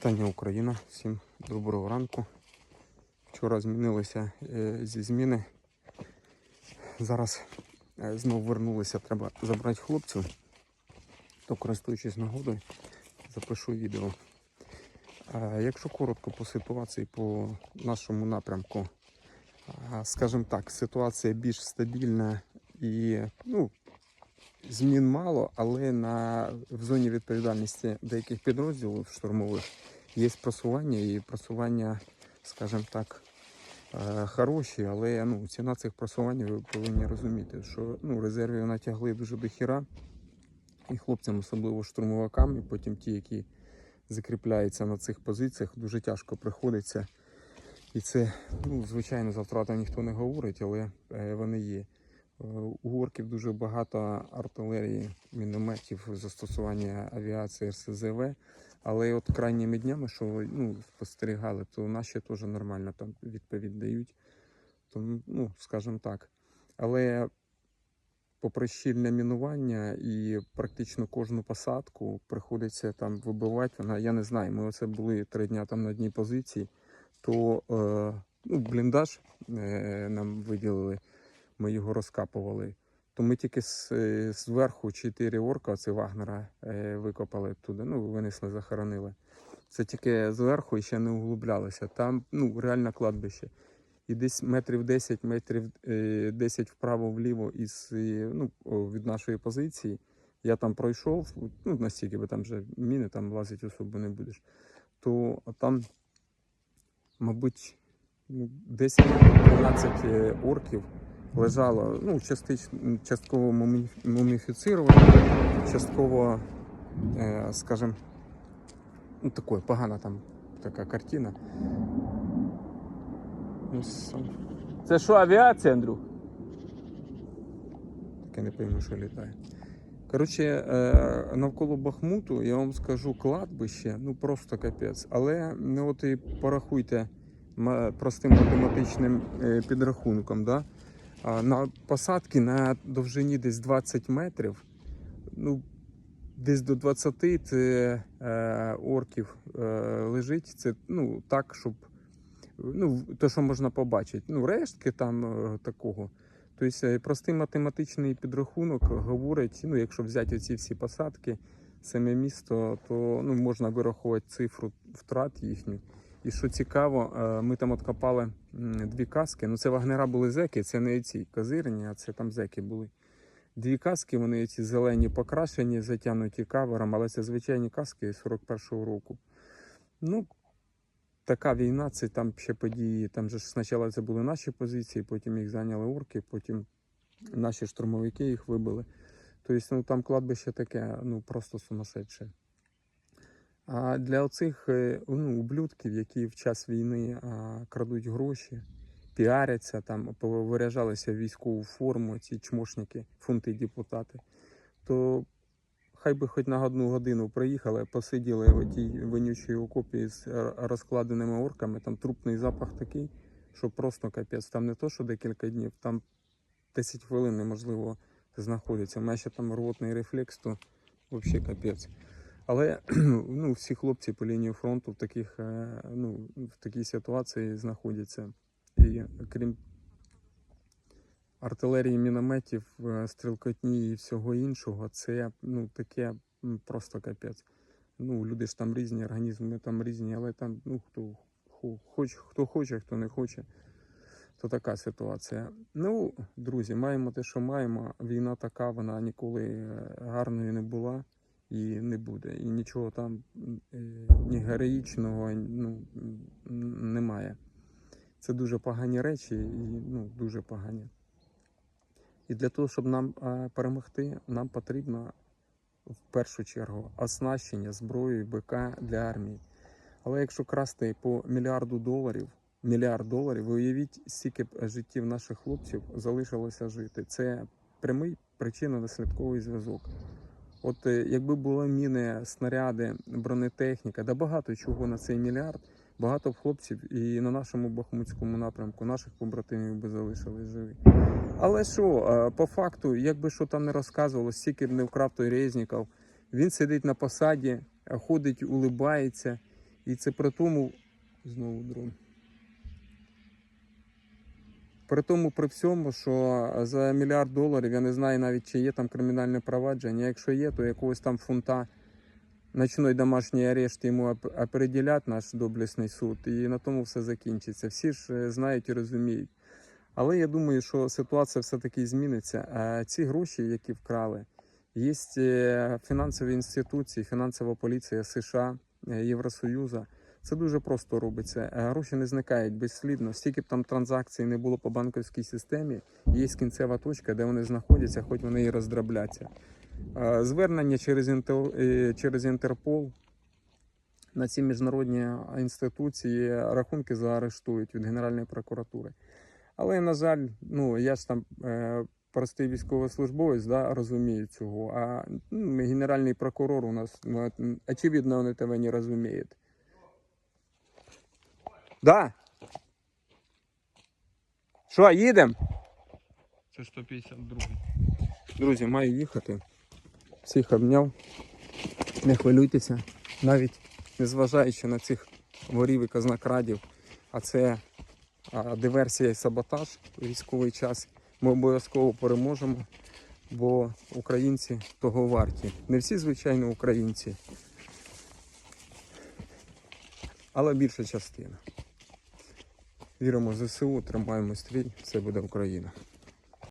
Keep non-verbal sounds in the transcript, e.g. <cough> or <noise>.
Вітання Україна, всім доброго ранку. Вчора змінилися е, зі зміни. Зараз е, знову вернулися, треба забрати хлопців. То користуючись нагодою, запишу відео. Якщо коротко по ситуації по нашому напрямку, скажімо так, ситуація більш стабільна і ну, змін мало, але на, в зоні відповідальності деяких підрозділів штурмових є просування і просування, скажімо так, е, хороші, але ну, ціна цих просувань ви повинні розуміти, що ну, резервів натягли дуже до хіра, і хлопцям, особливо штурмовикам, і потім ті, які закріпляються на цих позиціях, дуже тяжко приходиться. І це, ну, звичайно, за втрати ніхто не говорить, але е, вони є. Е, У орків дуже багато артилерії, мінометів, застосування авіації РСЗВ. Але от крайніми днями, що ну, спостерігали, то наші теж нормально там відповідь дають. Тому, ну, скажімо так. Але попри щільне мінування і практично кожну посадку приходиться там вибивати. Вона, я не знаю, ми оце були три дня там на одній позиції, то е, ну, бліндаж е, нам виділили, ми його розкапували. То ми тільки е, зверху чотири орка, це Вагнера, е, викопали туди, ну, винесли, захоронили. Це тільки зверху і ще не углублялися. Там ну, реально кладбище. І десь метрів 10, метрів е, 10 вправо-вліво із, е, ну, від нашої позиції. Я там пройшов, ну, настільки, бо там вже міни, там лазити особо не будеш. То там, мабуть, ну, 10-12 е, орків лежало, ну, частично, частково мумі- муміфіцировано, частково, е, скажімо, ну, такое, погана там така картина. Ну, Це що, авіація, Андрюх? таке не пойму, що літає. Коротше, е, навколо Бахмуту, я вам скажу, кладбище, ну просто капець. Але ну от і порахуйте простим математичним е, підрахунком, да? На посадки на довжині десь 20 метрів, ну, десь до 20 це е, орків е, лежить. Це ну, так, щоб ну, то, що можна побачити. Ну, рештки там е, такого. Тобто е, простий математичний підрахунок говорить, ну, якщо взяти ці всі посадки, саме місто, то ну, можна вирахувати цифру втрат їхню. І що цікаво, е, ми там м, дві каски. Ну, це вагнера були зеки, це не ці козирні, а це там зеки були. Дві каски, вони ці зелені покрашені, затягнуті кавером, але це звичайні каски 41-го року. Ну, така війна, це там ще події. Там же спочатку це були наші позиції, потім їх зайняли орки, потім наші штурмовики їх вибили. Тобто, ну там кладбище таке, ну просто сумасшедше. А для оцих е, ну, ублюдків, які в час війни а, крадуть гроші, піаряться, там повиряжалися в військову форму, ці чмошники, фунти депутати, то хай би хоч на одну годину приїхали, посиділи в тій вонючій окопі з е, розкладеними орками, там трупний запах такий, що просто капець. Там не то, що декілька днів, там 10 хвилин неможливо знаходиться. У мене ще там рвотний рефлекс, то взагалі капець. Але <clears throat> ну, всі хлопці по лінії фронту в таких, е, ну, в такій ситуації знаходяться. І крім артилерії, мінометів, е, стрілкотні і всього іншого, це ну, таке просто капець. Ну, люди ж там різні, організми там різні, але там ну, хто, хоч, хто хоче, хто не хоче, то така ситуація. Ну, друзі, маємо те, що маємо. Війна така, вона ніколи е, гарною не була і не буде. І нічого там е, ні героїчного ну, немає. Це дуже погані речі і ну, дуже погані. І для того, щоб нам перемогти, нам потрібно в першу чергу оснащення зброєю БК для армії. Але якщо красти по мільярду доларів, мільярд доларів, ви уявіть, скільки б життів наших хлопців залишилося жити. Це прямий причинно-наслідковий зв'язок. От е, якби були міни, снаряди, бронетехніка, да багато чого на цей мільярд, багато хлопців і на нашому бахмутському напрямку, наших побратимів би залишились живі. Але що, е, по факту, якби що там не розказувало, стільки б не вкрав той Резніков, він сидить на посаді, ходить, улибається І це при тому, знову дрон. При тому, при всьому, що за мільярд доларів я не знаю навіть, чи є там кримінальне провадження. Якщо є, то якогось там фунта ночной домашній арешт йому оп- определять наш доблесний суд, і на тому все закінчиться. Всі ж е, знають і розуміють. Але я думаю, що ситуація все-таки зміниться. А ці гроші, які вкрали, є е, фінансові інституції, фінансова поліція США, е, Євросоюзу. Це дуже просто робиться. Е, Гроші не зникають безслідно. Стільки б там транзакцій не було по банківській системі, є кінцева точка, де вони знаходяться, хоч вони і роздробляться. Е, Звернення через, е, через Інтерпол на ці міжнародні інституції рахунки заарештують від Генеральної прокуратури. Але, на жаль, ну я ж там простий військовослужбовець, да, розумію цього. А ну, генеральний прокурор у нас, ну, очевидно, он этого не розуміє. Да. Що, їдемо? Це 152. Друзі, маю їхати. Всіх обняв. Не хвилюйтеся. Навіть незважаючи на цих ворів і казнокрадів, а це а, диверсія і саботаж у військовий час. Ми обов'язково переможемо, бо українці того варті. Не всі, звичайно, українці, але більша частина. Віримо в ЗСУ, тримаємо стрій, все буде Україна.